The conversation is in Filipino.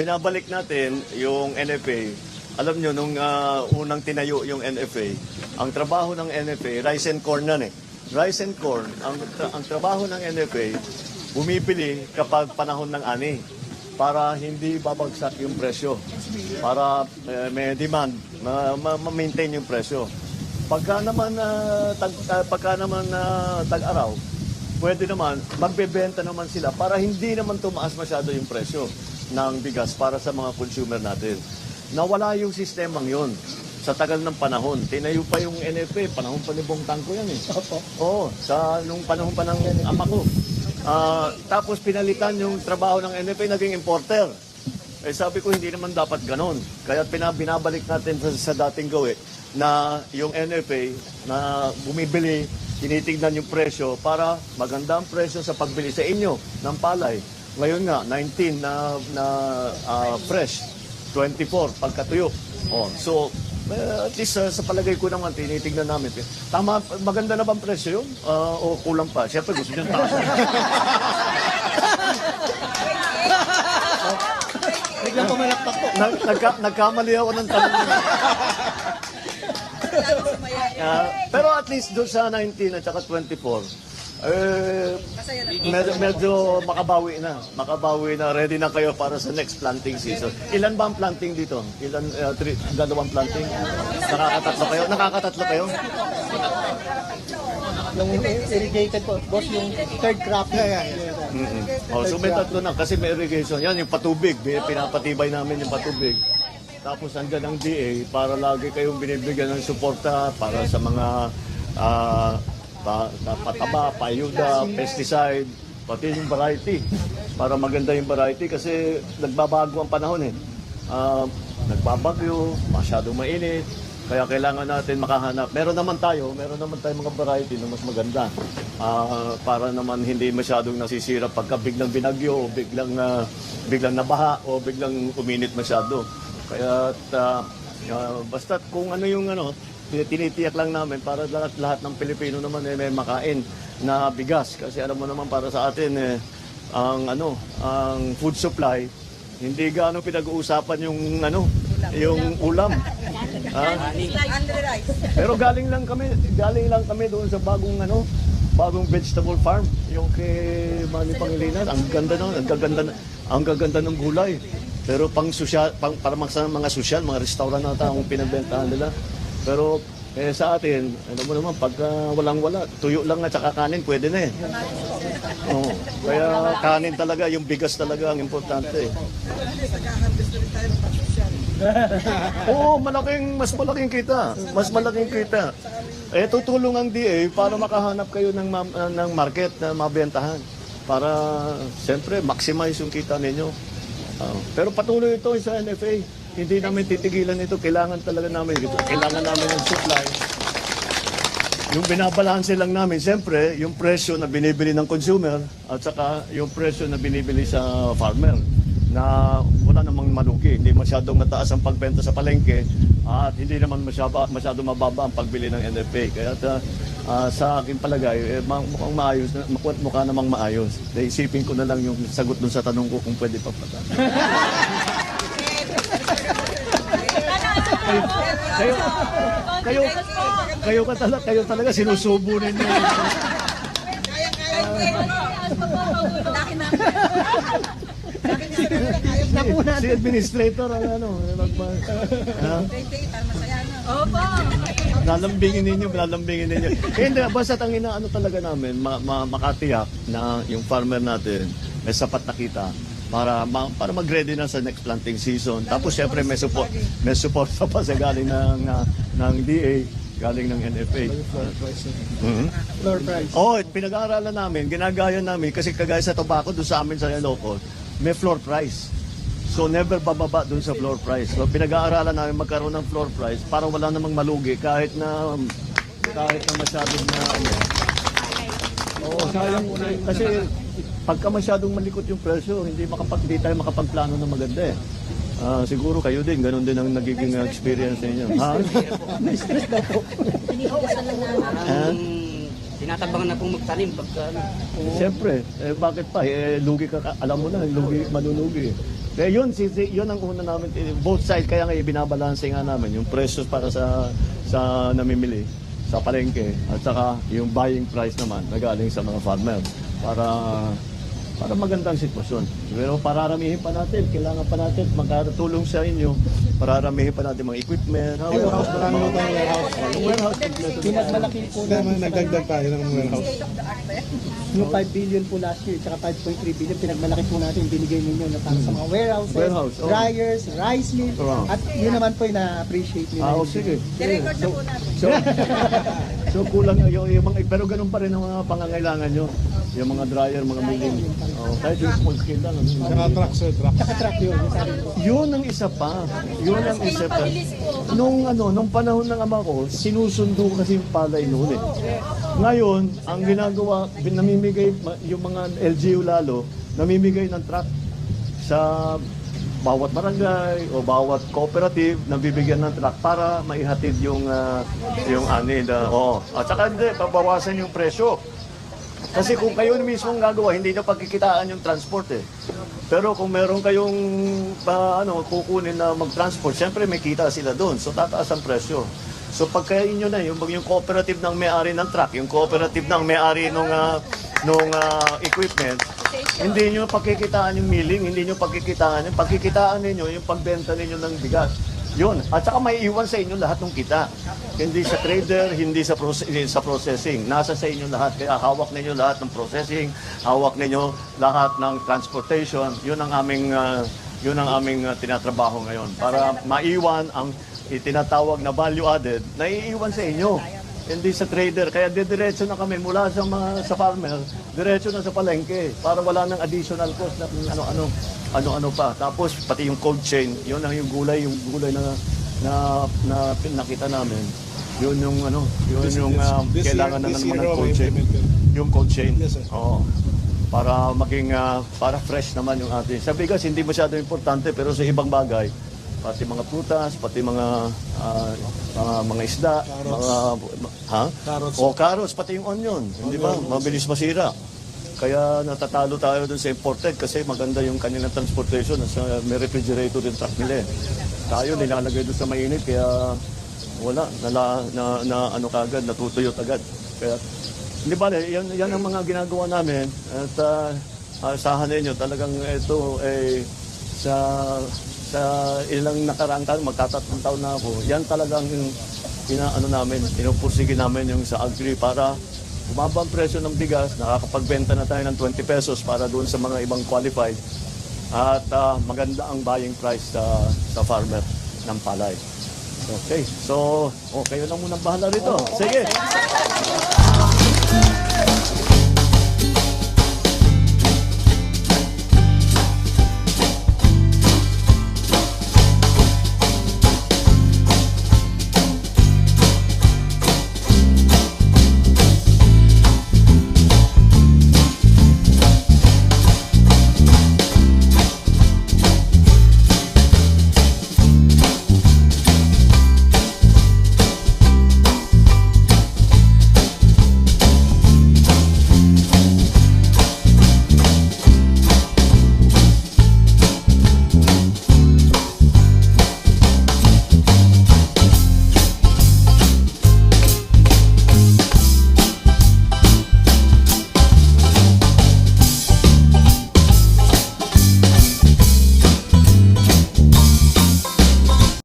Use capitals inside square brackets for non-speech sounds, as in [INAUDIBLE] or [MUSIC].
binabalik natin yung NFA. Alam nyo, nung ah, unang tinayo yung NFA, ang trabaho ng NFA, rice and corn yan eh. Rice and corn, ang, tra- ang trabaho ng NFA, bumibili kapag panahon ng ani para hindi babagsak yung presyo. Para eh, may demand, ma- ma- ma-maintain yung presyo. Pagka naman ah, tag, ah, pagka naman ah, tag-araw, pwede naman magbebenta naman sila para hindi naman tumaas masyado yung presyo ng bigas para sa mga consumer natin. Nawala yung sistemang yon sa tagal ng panahon. Tinayo pa yung NFA, panahon pa ni Bong Tangko yan eh. Opo. Oo, sa nung panahon pa ng ama ko. Ah, tapos pinalitan yung trabaho ng NFA, naging importer. Eh sabi ko, hindi naman dapat ganon. Kaya pina, binabalik natin sa, sa dating gawi na yung NFA na bumibili, tinitignan yung presyo para maganda ang presyo sa pagbili sa inyo ng palay. Ngayon nga, 19 na, na ah, fresh, 24 pagkatuyo. Oh, so, eh, at least ah, sa palagay ko naman, tinitignan namin. Tama, maganda na bang presyo yun? Ah, o kulang pa? Siyempre gusto nyo taas. Biglang pumalakpak po. Nag, nagka, nagkamali ako ng tanong. Ah, pero at least doon sa 19 at saka 24, eh, medyo, medyo makabawi na. Makabawi na. Ready na kayo para sa next planting season. Ilan ba ang planting dito? Ilan? Uh, three, dalawang planting? Nakakatatlo kayo? Nakakatatlo kayo? Yung irrigated po. Boss, yung third crop. Yeah, yeah, yeah. Mm-mm. Oh, so may tatlo na kasi may irrigation. Yan yung patubig, Bi- pinapatibay namin yung patubig. Tapos andyan ang DA para lagi kayong binibigyan ng suporta para sa mga ah, pa, pa- pataba, payuda, pesticide, pati yung variety. Para maganda yung variety kasi nagbabago ang panahon eh. Ah, nagbabagyo, masyadong mainit, kaya kailangan natin makahanap. Meron naman tayo, meron naman tayong mga variety na mas maganda. Ah, para naman hindi masyadong nasisira pagka biglang binagyo o biglang ah, biglang nabaha o biglang uminit masyado. Kaya uh, basta kung ano yung ano, tinitiyak lang namin para lahat lahat ng Pilipino naman eh, may makain na bigas kasi alam mo naman para sa atin eh, ang ano, ang food supply hindi gaano pinag-uusapan yung ano, yung ulam. [LAUGHS] Ah, pero galing lang kami, galing lang kami doon sa bagong ano, bagong vegetable farm, yung kay Manny Pangilinan. Ang ganda ng, ang gaganda, ang gaganda ng gulay. Pero pang sosyal, pang, para sa mga sosyal, mga restaurant na taong pinagbentahan nila. Pero eh, sa atin, alam mo naman, pagka walang-wala, tuyo lang at saka kanin, pwede na eh. Oo. Kaya kanin talaga, yung bigas talaga ang importante. eh. [LAUGHS] Oo, malaking, mas malaking kita. Mas malaking kita. Eh, tutulong ang DA para makahanap kayo ng, ma- uh, ng market na mabentahan. Para, siyempre, maximize yung kita ninyo. Ah, pero patuloy ito sa NFA. Hindi namin titigilan ito. Kailangan talaga namin ito. Kailangan namin ng supply. Yung binabalanse lang namin, siyempre, yung presyo na binibili ng consumer at saka yung presyo na binibili sa farmer na wala namang malugi. Hindi masyadong mataas ang pagbenta sa palengke at hindi naman masyado, masyadong mababa ang pagbili ng NFA. Kaya uh, ah, sa akin palagay, eh, mukhang maayos, mukha, namang maayos. Naisipin ko na lang yung sagot dun sa tanong ko kung pwede pa pala. [LAUGHS] kayo, kayo, kayo ka talaga, kayo talaga sinusubo ninyo. si administrator ang ano, magpa? Opo. Lalambingin ninyo, lalambingin ninyo. Eh, hindi, basta ang inaano talaga namin, ma- ma- makatiyak na yung farmer natin may sapat na kita para ma- para mag-ready na sa next planting season. Tapos syempre may support may support pa sa galing ng ah, ng DA, galing ng NFA. Mhm. Floor price. Oh, pinag-aaralan namin, ginagaya namin kasi kagaya sa tobacco doon sa amin sa Ilocos, may floor price. So never bababa doon sa floor price. So pinag-aaralan namin magkaroon ng floor price para wala namang malugi kahit na kahit na masyadong na ano. Oo, sayang kasi pagka masyadong malikot yung presyo, hindi makapag hindi tayo makapagplano na maganda eh. Ah, siguro kayo din, ganun din ang nagiging ah, experience ninyo. Ha? Na-stress daw po. Ha? Tinatabangan na pong magtanim pagka ano. Siyempre, eh, bakit pa? Eh, lugi ka, ka- alam mo na, lugi, malulugi. Kaya yun, si, si- yun ang una namin, eh, both sides, kaya nga ibinabalanse nga namin yung presyo para sa sa namimili sa palengke at saka yung buying price naman na galing sa mga farmer para para magandang sitwasyon. Pero pararamihin pa natin, kailangan pa natin magkatulong sa inyo, pararamihin pa natin mga equipment, Warehouse, marami na tayong warehouse. Warehouse. Pinagmalaki po sa nagdagdag tayo ng warehouse. yung 5 billion po last year, tsaka 5.3 billion, pinagmalaki po natin binigay ninyo na para sa mga warehouses, Warehouse, oh. dryers, rice mill, at yun naman po yung na-appreciate nyo. Ah, na oh, sige. I-record na po natin. [LAUGHS] So, kulang yung, yung mga, pero ganun pa rin ang mga pangangailangan nyo. Yung mga dryer, mga milling. Oh, kahit yung small scale lang. ano. Saka truck sir, truck. Tsaka truck yun. Yun ang isa pa. Yun ang isa pa. Nung ano, nung panahon ng ama ko, sinusundo kasi yung palay noon eh. Ngayon, ang ginagawa, namimigay yung mga LGU lalo, namimigay ng truck sa bawat barangay o bawat cooperative na bibigyan ng truck para maihatid yung ah, yung ani na oh at saka hindi pabawasan yung presyo kasi kung kayo mismo gagawa, hindi nyo pagkikitaan yung transport eh. Pero kung meron kayong pa, ano, kukunin na mag-transport, siyempre may kita sila doon. So tataas ang presyo. So pagka inyo na, yung, yung cooperative ng may-ari ng truck, yung cooperative ng may-ari ng nung ah, equipment, hindi nyo pagkikitaan yung milling, hindi nyo pagkikitaan yung pagkikitaan ninyo yung pagbenta ninyo ng bigas. Yun. At saka may iwan sa inyo lahat ng kita. Hindi sa trader, hindi sa, proce- sa processing. Nasa sa inyo lahat. Kaya hawak ninyo lahat ng processing, hawak ninyo lahat ng transportation. Yun ang aming, ah, yun ang aming ah, tinatrabaho ngayon. Para maiwan ang itinatawag na value added na iiwan sa inyo. Hindi sa trader. Kaya didiretso na kami mula sa mga sa farmer, diretso na sa palengke para wala nang additional cost na ano-ano ano-ano pa. Tapos pati yung cold chain, yun ang yung gulay, yung gulay na na, na nakita namin. Yun yung ano, yun This- yung this- ah, this kailangan year- na naman ng cold chain. Yung cold chain. Yes, sir. Oo. Para maging ah, para fresh naman yung ating. Sa bigas hindi masyado importante pero sa ibang bagay pati mga prutas, pati mga ah, mga, mga isda, Carrots. mga ha? Carrots. O carrots, pati yung onion, hindi ba? Mabilis masira. Kaya natatalo tayo dun sa imported kasi maganda yung kanilang transportation. Sa, may refrigerator yung truck nila eh. Tayo nilalagay doon sa mainit kaya wala, nala, na, na ano kagad, natutuyot agad. Kaya, hindi ba, yan, yan ang mga ginagawa namin at uh, asahan ninyo talagang ito eh, sa sa ilang nakaraang taon, magtatatlong taon na ako, yan talagang yung inaano namin, pinupursige namin yung sa agri para bumaba ang presyo ng bigas, nakakapagbenta na tayo ng 20 pesos para doon sa mga ibang qualified at ah, maganda ang buying price sa sa farmer ng palay. Okay, so oh, kayo lang muna bahala rito. Sige.